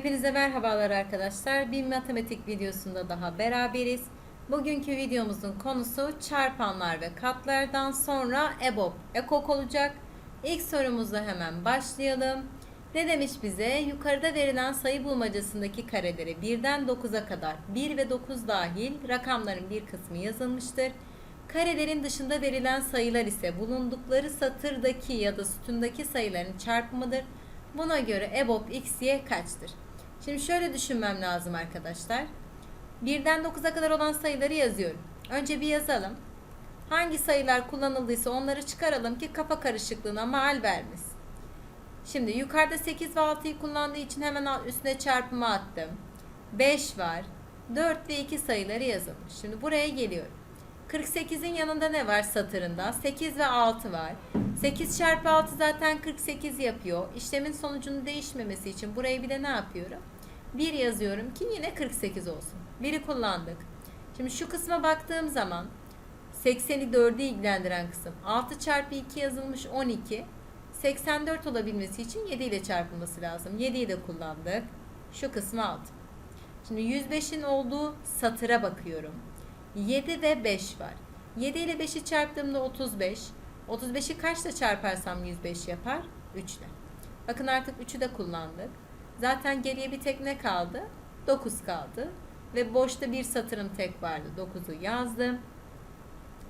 Hepinize merhabalar arkadaşlar. Bir matematik videosunda daha beraberiz. Bugünkü videomuzun konusu çarpanlar ve katlardan sonra EBOB, EKOK olacak. İlk sorumuzla hemen başlayalım. Ne demiş bize? Yukarıda verilen sayı bulmacasındaki kareleri 1'den 9'a kadar 1 ve 9 dahil rakamların bir kısmı yazılmıştır. Karelerin dışında verilen sayılar ise bulundukları satırdaki ya da sütundaki sayıların çarpımıdır. Buna göre EBOB x, y kaçtır? Şimdi şöyle düşünmem lazım arkadaşlar. 1'den 9'a kadar olan sayıları yazıyorum. Önce bir yazalım. Hangi sayılar kullanıldıysa onları çıkaralım ki kafa karışıklığına mal vermesin. Şimdi yukarıda 8 ve 6'yı kullandığı için hemen üstüne çarpımı attım. 5 var. 4 ve 2 sayıları yazılmış. Şimdi buraya geliyorum. 48'in yanında ne var satırında? 8 ve 6 var. 8 çarpı 6 zaten 48 yapıyor. İşlemin sonucunun değişmemesi için buraya bir de ne yapıyorum? 1 yazıyorum ki yine 48 olsun. 1'i kullandık. Şimdi şu kısma baktığım zaman 80'i 4'ü ilgilendiren kısım. 6 çarpı 2 yazılmış 12. 84 olabilmesi için 7 ile çarpılması lazım. 7'yi de kullandık. Şu kısmı aldım. Şimdi 105'in olduğu satıra bakıyorum. 7 ve 5 var. 7 ile 5'i çarptığımda 35. 35'i kaçla çarparsam 105 yapar? 3 ile. Bakın artık 3'ü de kullandık. Zaten geriye bir tek ne kaldı? 9 kaldı. Ve boşta bir satırım tek vardı. 9'u yazdım.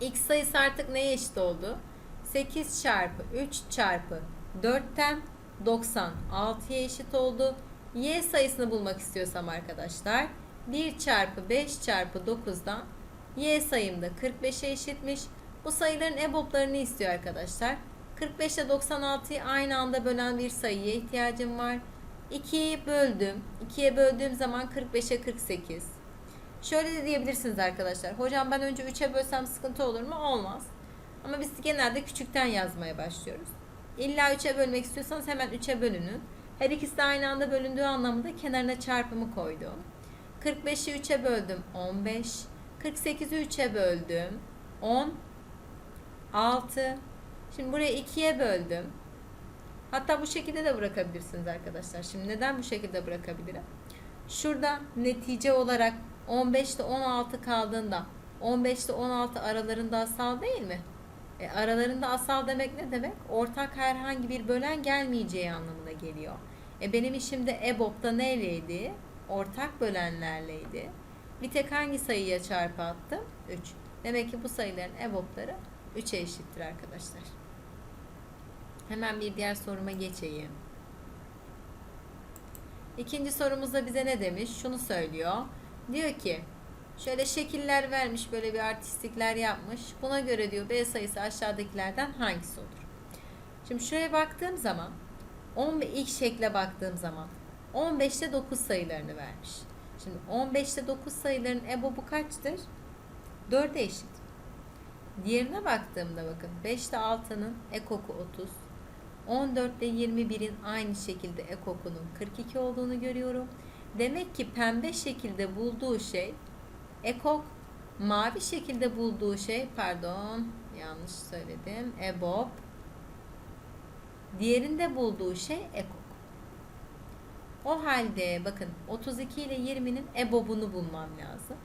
X sayısı artık neye eşit oldu? 8 çarpı 3 çarpı 4'ten 96'ya eşit oldu. Y sayısını bulmak istiyorsam arkadaşlar 1 çarpı 5 çarpı 9'dan Y sayım da 45'e eşitmiş. Bu sayıların EBOB'larını istiyor arkadaşlar. 45 ile 96'yı aynı anda bölen bir sayıya ihtiyacım var. 2'yi böldüm. 2'ye böldüğüm zaman 45'e 48. Şöyle de diyebilirsiniz arkadaşlar. Hocam ben önce 3'e bölsem sıkıntı olur mu? Olmaz. Ama biz genelde küçükten yazmaya başlıyoruz. İlla 3'e bölmek istiyorsanız hemen 3'e bölünün. Her ikisi de aynı anda bölündüğü anlamında kenarına çarpımı koydum. 45'i 3'e böldüm 15. 48'i 3'e böldüm 10. 6. Şimdi buraya 2'ye böldüm. Hatta bu şekilde de bırakabilirsiniz arkadaşlar. Şimdi neden bu şekilde bırakabilirim? Şurada netice olarak 15 ile 16 kaldığında 15 ile 16 aralarında asal değil mi? E, aralarında asal demek ne demek? Ortak herhangi bir bölen gelmeyeceği anlamına geliyor. E, benim işim de EBOB'da neyleydi? Ortak bölenlerleydi. Bir tek hangi sayıya çarpı attım? 3. Demek ki bu sayıların EBOB'ları 3'e eşittir arkadaşlar. Hemen bir diğer soruma geçeyim. İkinci sorumuzda bize ne demiş? Şunu söylüyor. Diyor ki şöyle şekiller vermiş böyle bir artistikler yapmış. Buna göre diyor B sayısı aşağıdakilerden hangisi olur? Şimdi şuraya baktığım zaman 10 ve ilk şekle baktığım zaman 15'te 9 sayılarını vermiş. Şimdi 15'te 9 sayıların EBOB'u kaçtır? 4'e eşit. Diğerine baktığımda bakın 5'te 6'nın ekoku 30. 14 ile 21'in aynı şekilde ekokunun 42 olduğunu görüyorum. Demek ki pembe şekilde bulduğu şey ekok, mavi şekilde bulduğu şey pardon yanlış söyledim. EBOB. Diğerinde bulduğu şey ekok. O halde bakın 32 ile 20'nin EBOB'unu bulmam lazım.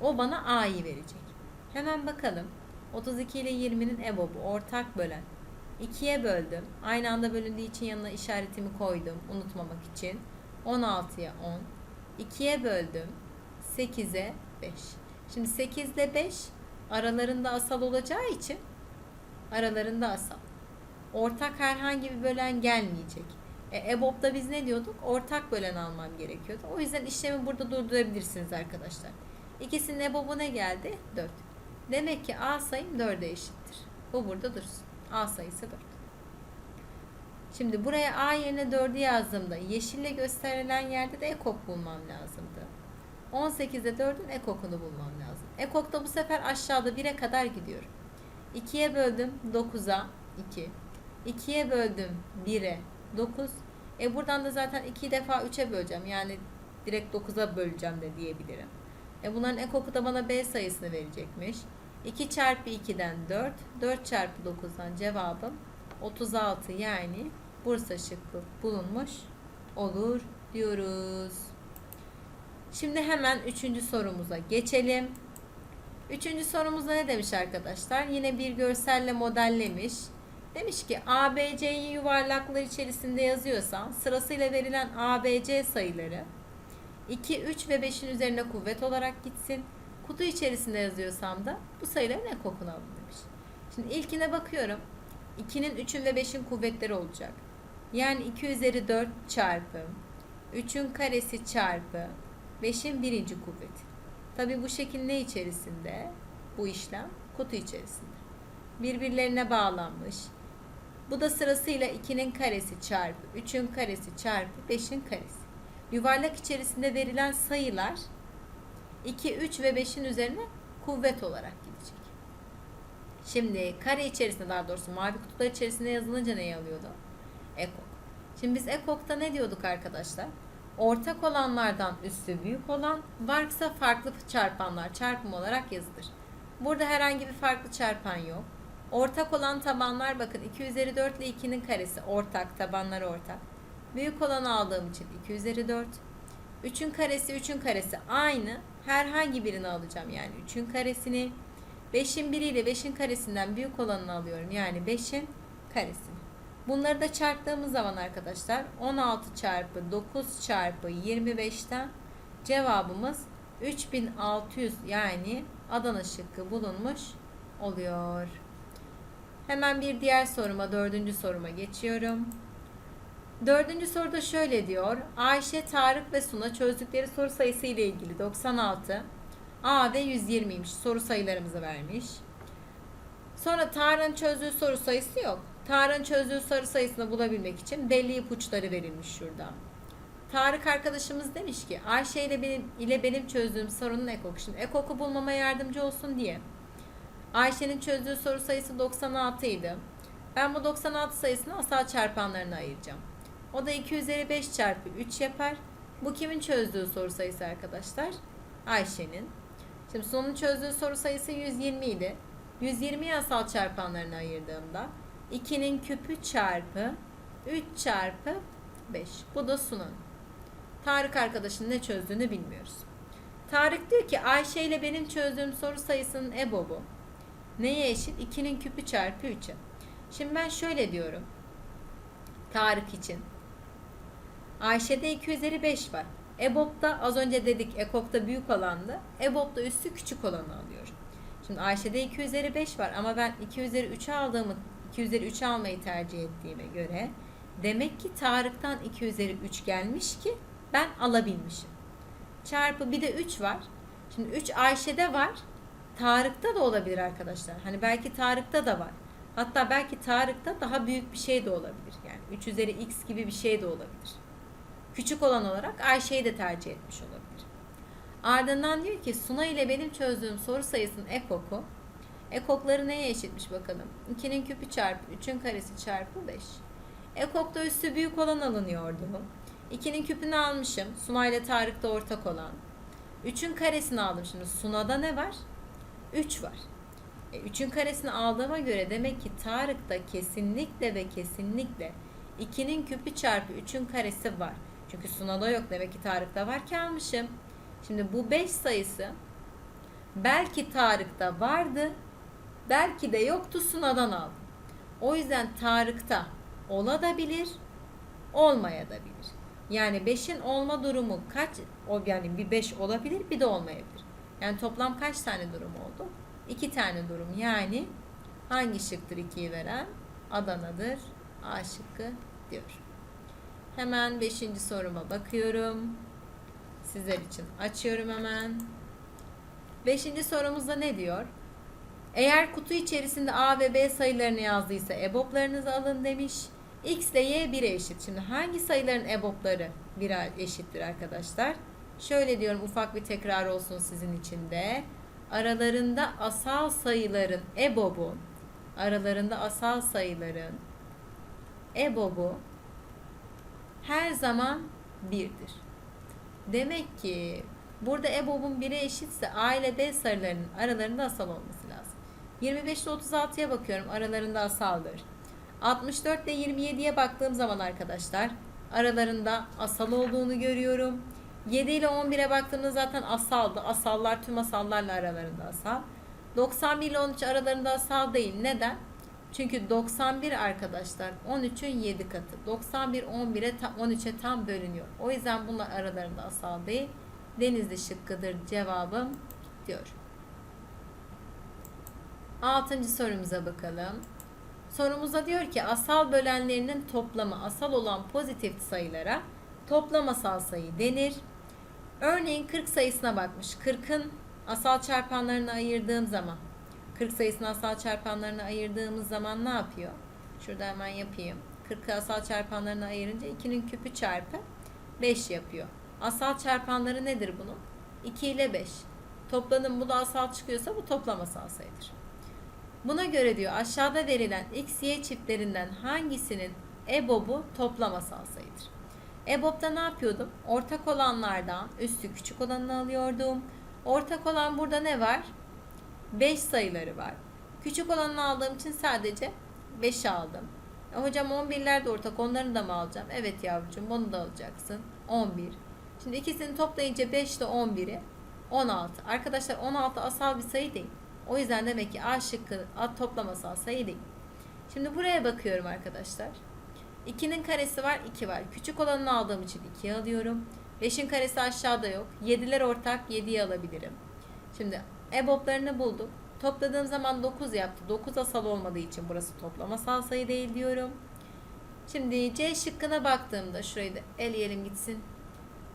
O bana A'yı verecek. Hemen bakalım. 32 ile 20'nin EBOB'u ortak bölen. 2'ye böldüm. Aynı anda bölündüğü için yanına işaretimi koydum unutmamak için. 16'ya 10. 2'ye böldüm. 8'e 5. Şimdi 8 ile 5 aralarında asal olacağı için aralarında asal. Ortak herhangi bir bölen gelmeyecek. E, EBOB'da biz ne diyorduk? Ortak bölen almam gerekiyordu. O yüzden işlemi burada durdurabilirsiniz arkadaşlar. İkisinin EBOB'u ne geldi? 4. Demek ki A sayım 4'e eşittir. Bu burada dursun. A sayısı 4. Şimdi buraya A yerine 4'ü yazdığımda yeşille gösterilen yerde de ekok bulmam lazımdı. 18'de 4'ün ekokunu bulmam lazım. Ekokta bu sefer aşağıda 1'e kadar gidiyorum. 2'ye böldüm 9'a 2. 2'ye böldüm 1'e 9. E buradan da zaten 2 defa 3'e böleceğim. Yani direkt 9'a böleceğim de diyebilirim. E bunların ekoku da bana B sayısını verecekmiş. 2 çarpı 2'den 4. 4 çarpı 9'dan cevabım 36 yani Bursa şıkkı bulunmuş olur diyoruz. Şimdi hemen üçüncü sorumuza geçelim. Üçüncü sorumuzda ne demiş arkadaşlar? Yine bir görselle modellemiş. Demiş ki ABC'yi yuvarlaklar içerisinde yazıyorsan sırasıyla verilen ABC sayıları 2, 3 ve 5'in üzerine kuvvet olarak gitsin. Kutu içerisinde yazıyorsam da bu sayıların ekokunu alın demiş. Şimdi ilkine bakıyorum. 2'nin 3'ün ve 5'in kuvvetleri olacak. Yani 2 üzeri 4 çarpı 3'ün karesi çarpı 5'in birinci kuvveti. Tabi bu şekil ne içerisinde? Bu işlem kutu içerisinde. Birbirlerine bağlanmış. Bu da sırasıyla 2'nin karesi çarpı 3'ün karesi çarpı 5'in karesi. Yuvarlak içerisinde verilen sayılar 2, 3 ve 5'in üzerine kuvvet olarak gidecek. Şimdi kare içerisinde daha doğrusu mavi kutular içerisinde yazılınca neyi alıyordu? Ekok. Şimdi biz ekokta ne diyorduk arkadaşlar? Ortak olanlardan üstü büyük olan varsa farklı çarpanlar çarpım olarak yazılır. Burada herhangi bir farklı çarpan yok. Ortak olan tabanlar bakın 2 üzeri 4 ile 2'nin karesi ortak tabanları ortak. Büyük olanı aldığım için 2 üzeri 4. 3'ün karesi 3'ün karesi aynı. Herhangi birini alacağım yani 3'ün karesini. 5'in biri ile 5'in karesinden büyük olanını alıyorum. Yani 5'in karesini. Bunları da çarptığımız zaman arkadaşlar 16 çarpı 9 çarpı 25'ten cevabımız 3600 yani Adana şıkkı bulunmuş oluyor. Hemen bir diğer soruma, dördüncü soruma geçiyorum. Dördüncü soruda şöyle diyor. Ayşe, Tarık ve Suna çözdükleri soru sayısı ile ilgili 96, A ve 120'ymiş. Soru sayılarımızı vermiş. Sonra Tarık'ın çözdüğü soru sayısı yok. Tarık'ın çözdüğü soru sayısını bulabilmek için belli ipuçları verilmiş şurada. Tarık arkadaşımız demiş ki Ayşe ile benim, ile benim çözdüğüm sorunun ekoku. Şimdi ekoku bulmama yardımcı olsun diye. Ayşe'nin çözdüğü soru sayısı 96 idi. Ben bu 96 sayısını asal çarpanlarına ayıracağım. O da 2 üzeri 5 çarpı 3 yapar. Bu kimin çözdüğü soru sayısı arkadaşlar? Ayşe'nin. Şimdi sonun çözdüğü soru sayısı 120 idi. 120'yi asal çarpanlarına ayırdığımda 2'nin küpü çarpı 3 çarpı 5. Bu da Sun'un. Tarık arkadaşın ne çözdüğünü bilmiyoruz. Tarık diyor ki Ayşe ile benim çözdüğüm soru sayısının EBOB'u neye eşit? 2'nin küpü çarpı 3'e. Şimdi ben şöyle diyorum. Tarık için. Ayşe'de 2 üzeri 5 var. EBOB'da az önce dedik EKOK'ta büyük olandı. EBOB'da üstü küçük olanı alıyorum. Şimdi Ayşe'de 2 üzeri 5 var ama ben 2 üzeri 3'ü aldığımı 2 üzeri 3 almayı tercih ettiğime göre demek ki Tarık'tan 2 üzeri 3 gelmiş ki ben alabilmişim. Çarpı bir de 3 var. Şimdi 3 Ayşe'de var. Tarık'ta da olabilir arkadaşlar. Hani belki Tarık'ta da var. Hatta belki Tarık'ta daha büyük bir şey de olabilir. Yani 3 üzeri x gibi bir şey de olabilir. Küçük olan olarak Ayşe'yi de tercih etmiş olabilir. Ardından diyor ki Suna ile benim çözdüğüm soru sayısının ekoku. Ekokları neye eşitmiş bakalım. 2'nin küpü çarpı 3'ün karesi çarpı 5. Ekokta üstü büyük olan alınıyordu. 2'nin küpünü almışım. Suna ile Tarık'ta ortak olan. 3'ün karesini aldım. Şimdi Suna'da ne var? 3 var. E, 3'ün karesini aldığıma göre demek ki Tarık'ta kesinlikle ve kesinlikle 2'nin küpü çarpı 3'ün karesi var. Çünkü Suna'da yok. Demek ki Tarık'ta var ki almışım. Şimdi bu 5 sayısı belki Tarık'ta vardı. Belki de yoktu Suna'dan aldım. O yüzden Tarık'ta olabilir, olmayabilir. Yani 5'in olma durumu kaç? O yani bir 5 olabilir, bir de olmayabilir. Yani toplam kaç tane durum oldu? 2 tane durum. Yani hangi şıktır 2'yi veren? Adana'dır. A şıkkı diyor. Hemen 5. soruma bakıyorum. Sizler için açıyorum hemen. 5. sorumuzda ne diyor? Eğer kutu içerisinde A ve B sayılarını yazdıysa EBOB'larınızı alın demiş. X ile Y 1'e eşit. Şimdi hangi sayıların EBOB'ları 1'e eşittir arkadaşlar? Şöyle diyorum ufak bir tekrar olsun sizin için de. Aralarında asal sayıların EBOB'u aralarında asal sayıların EBOB'u her zaman 1'dir. Demek ki burada EBOB'un 1'e eşitse A ile B sayılarının aralarında asal olması lazım. 25 ile 36'ya bakıyorum aralarında asaldır. 64 ile 27'ye baktığım zaman arkadaşlar aralarında asal olduğunu görüyorum. 7 ile 11'e baktığımda zaten asaldı. Asallar tüm asallarla aralarında asal. 91 ile 13 aralarında asal değil. Neden? Çünkü 91 arkadaşlar 13'ün 7 katı. 91 11'e tam 13'e tam bölünüyor. O yüzden bunlar aralarında asal değil. Denizli şıkkıdır cevabım diyor. Altıncı sorumuza bakalım. Sorumuzda diyor ki asal bölenlerinin toplamı asal olan pozitif sayılara toplam asal sayı denir. Örneğin 40 sayısına bakmış. 40'ın asal çarpanlarını ayırdığım zaman 40 sayısını asal çarpanlarına ayırdığımız zaman ne yapıyor? Şurada hemen yapayım. 40'ı asal çarpanlarına ayırınca 2'nin küpü çarpı 5 yapıyor. Asal çarpanları nedir bunun? 2 ile 5. Toplanın bu da asal çıkıyorsa bu toplam asal sayıdır. Buna göre diyor aşağıda verilen x, y çiftlerinden hangisinin EBOB'u toplam asal sayıdır? EBOB'da ne yapıyordum? Ortak olanlardan üstü küçük olanını alıyordum. Ortak olan burada ne var? 5 sayıları var. Küçük olanını aldığım için sadece 5'i aldım. E hocam 11'ler de ortak onları da mı alacağım? Evet yavrucuğum onu da alacaksın. 11. Şimdi ikisini toplayınca 5 ile 11'i 16. Arkadaşlar 16 asal bir sayı değil. O yüzden demek ki A şıkkı A toplam asal sayı değil. Şimdi buraya bakıyorum arkadaşlar. 2'nin karesi var 2 var. Küçük olanını aldığım için 2'yi alıyorum. 5'in karesi aşağıda yok. 7'ler ortak 7'yi alabilirim. Şimdi EBOB'larını bulduk. Topladığım zaman 9 yaptı. 9 asal olmadığı için burası toplam asal sayı değil diyorum. Şimdi C şıkkına baktığımda şurayı da eleyelim gitsin.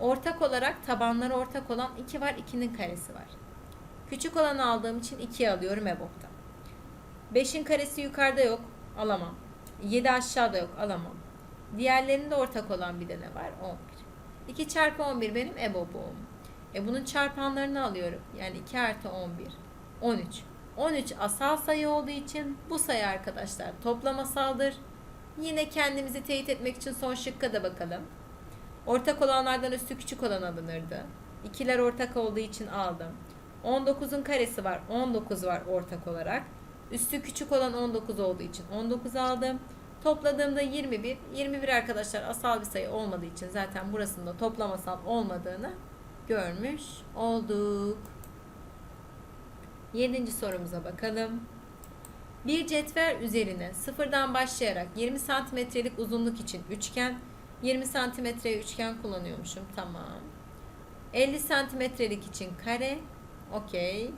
Ortak olarak tabanları ortak olan 2 var. 2'nin karesi var. Küçük olanı aldığım için 2'ye alıyorum EBOB'da. 5'in karesi yukarıda yok. Alamam. 7 aşağıda yok. Alamam. Diğerlerinde ortak olan bir de ne var? 11. 2 çarpı 11 benim EBOB'um. E bunun çarpanlarını alıyorum. Yani 2 artı 11. 13. 13 asal sayı olduğu için bu sayı arkadaşlar toplam asaldır. Yine kendimizi teyit etmek için son şıkka da bakalım. Ortak olanlardan üstü küçük olan alınırdı. İkiler ortak olduğu için aldım. 19'un karesi var. 19 var ortak olarak. Üstü küçük olan 19 olduğu için 19 aldım. Topladığımda 21. 21 arkadaşlar asal bir sayı olmadığı için zaten burasında toplam asal olmadığını görmüş olduk. Yedinci sorumuza bakalım. Bir cetvel üzerine sıfırdan başlayarak 20 santimetrelik uzunluk için üçgen, 20 santimetreye üçgen kullanıyormuşum. Tamam. 50 santimetrelik için kare. Okey.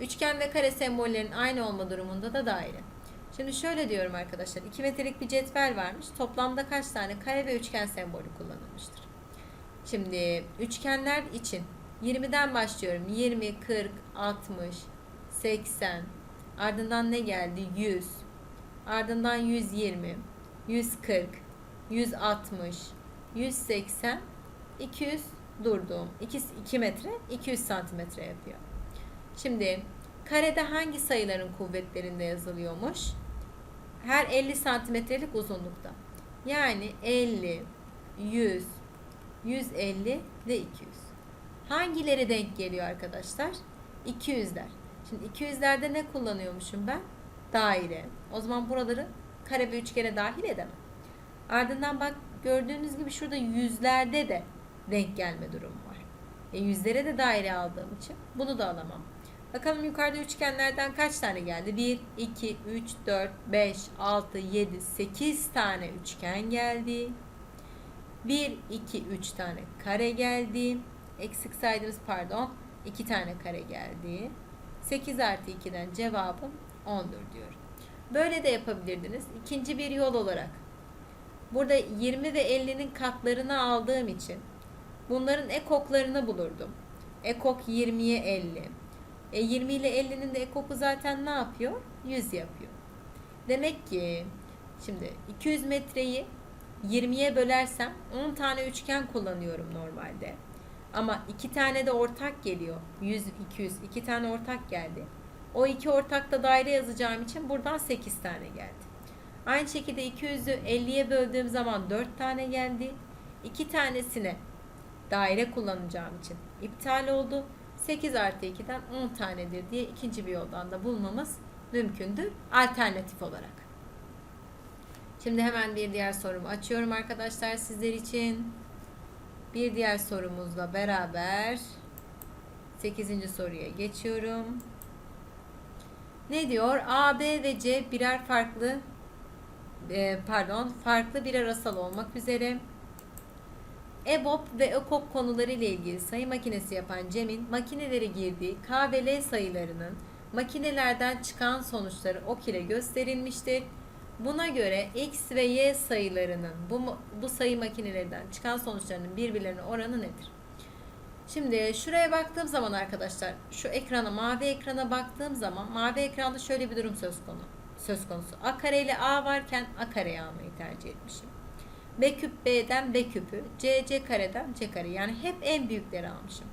Üçgen ve kare sembollerin aynı olma durumunda da daire. Şimdi şöyle diyorum arkadaşlar. 2 metrelik bir cetvel varmış. Toplamda kaç tane kare ve üçgen sembolü kullanılmıştır? Şimdi üçgenler için 20'den başlıyorum. 20, 40, 60, 80. Ardından ne geldi? 100. Ardından 120, 140, 160, 180, 200 durduğum 2, 2 metre 200 santimetre yapıyor. Şimdi karede hangi sayıların kuvvetlerinde yazılıyormuş? Her 50 santimetrelik uzunlukta. Yani 50, 100, 150 ve 200. Hangileri denk geliyor arkadaşlar? 200'ler. Şimdi 200'lerde ne kullanıyormuşum ben? Daire. O zaman buraları kare ve üçgene dahil edemem. Ardından bak gördüğünüz gibi şurada yüzlerde de denk gelme durumu var. E yüzlere de daire aldığım için bunu da alamam. Bakalım yukarıda üçgenlerden kaç tane geldi? 1, 2, 3, 4, 5, 6, 7, 8 tane üçgen geldi. 1, 2, 3 tane kare geldi. Eksik saydınız pardon. 2 tane kare geldi. 8 artı 2'den cevabım 10'dur diyorum. Böyle de yapabilirdiniz. İkinci bir yol olarak. Burada 20 ve 50'nin katlarını aldığım için bunların ekoklarını bulurdum. Ekok 20'ye 50. E 20 ile 50'nin de ekoku zaten ne yapıyor? 100 yapıyor. Demek ki şimdi 200 metreyi 20'ye bölersem 10 tane üçgen kullanıyorum normalde. Ama iki tane de ortak geliyor. 100, 200. iki tane ortak geldi. O iki ortakta daire yazacağım için buradan 8 tane geldi. Aynı şekilde 200'ü 50'ye böldüğüm zaman 4 tane geldi. 2 tanesine daire kullanacağım için iptal oldu. 8 artı 2'den 10 tanedir diye ikinci bir yoldan da bulmamız mümkündür alternatif olarak. Şimdi hemen bir diğer sorumu açıyorum arkadaşlar sizler için. Bir diğer sorumuzla beraber 8. soruya geçiyorum. Ne diyor? A, B ve C birer farklı e, pardon farklı birer asal olmak üzere EBOB ve EKOK konuları ile ilgili sayı makinesi yapan Cem'in makinelere girdiği K ve L sayılarının makinelerden çıkan sonuçları ok ile gösterilmiştir. Buna göre X ve Y sayılarının bu, bu sayı makinelerinden çıkan sonuçlarının birbirlerine oranı nedir? Şimdi şuraya baktığım zaman arkadaşlar şu ekrana mavi ekrana baktığım zaman mavi ekranda şöyle bir durum söz konusu. Söz konusu. A kare ile A varken A kareyi almayı tercih etmişim. B küp B'den B küpü, C C kareden C kare. Yani hep en büyükleri almışım.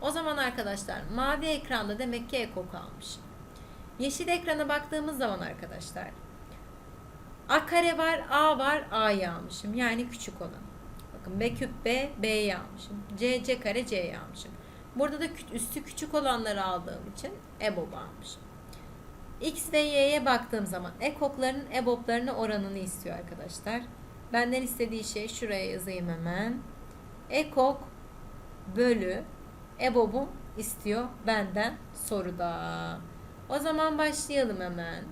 O zaman arkadaşlar mavi ekranda demek ki ekok almışım. Yeşil ekrana baktığımız zaman arkadaşlar A kare var, A var, A'yı almışım. Yani küçük olan. Bakın B küp B, B'yi almışım. C, C kare C'yi almışım. Burada da üstü küçük olanları aldığım için EBOB almışım. X ve Y'ye baktığım zaman ekokların EBOB'larına oranını istiyor arkadaşlar. Benden istediği şey şuraya yazayım hemen. Ekok bölü EBOB'um istiyor benden soruda. O zaman başlayalım hemen.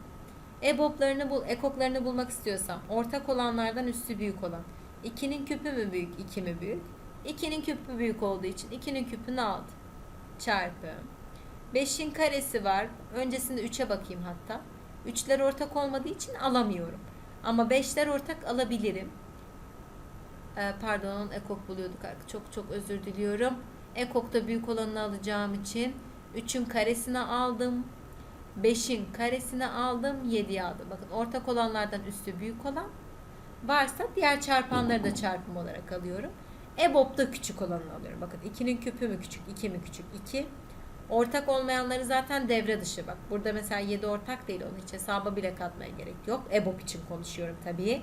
EBOB'larını bul, ekoklarını bulmak istiyorsam ortak olanlardan üstü büyük olan 2'nin küpü mü büyük 2 mi büyük? 2'nin küpü büyük olduğu için 2'nin küpünü aldım. Çarpı. 5'in karesi var. Öncesinde 3'e bakayım hatta. 3'ler ortak olmadığı için alamıyorum. Ama 5'ler ortak alabilirim. Ee, pardon ekok buluyorduk. Çok çok özür diliyorum. Ekokta büyük olanını alacağım için 3'ün karesini aldım. 5'in karesini aldım. 7'yi aldım. Bakın ortak olanlardan üstü büyük olan varsa diğer çarpanları da çarpım olarak alıyorum. EBOB'da küçük olanını alıyorum. Bakın 2'nin küpü mü küçük, 2 mi küçük, 2. Ortak olmayanları zaten devre dışı. Bak burada mesela 7 ortak değil onu hiç hesaba bile katmaya gerek yok. EBOB için konuşuyorum tabii.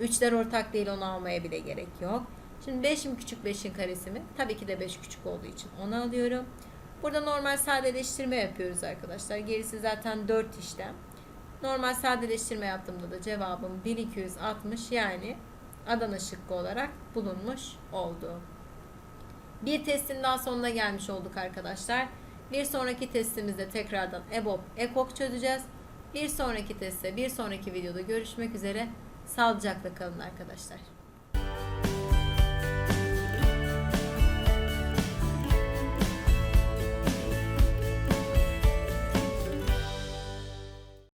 3'ler ortak değil onu almaya bile gerek yok. Şimdi 5 mi küçük 5'in karesi mi? Tabii ki de 5 küçük olduğu için onu alıyorum. Burada normal sadeleştirme yapıyoruz arkadaşlar. Gerisi zaten 4 işlem. Normal sadeleştirme yaptığımda da cevabım 1260 yani Adana şıkkı olarak bulunmuş oldu. Bir testin daha sonuna gelmiş olduk arkadaşlar. Bir sonraki testimizde tekrardan EBOB, EKOK çözeceğiz. Bir sonraki testte, bir sonraki videoda görüşmek üzere. Sağlıcakla kalın arkadaşlar.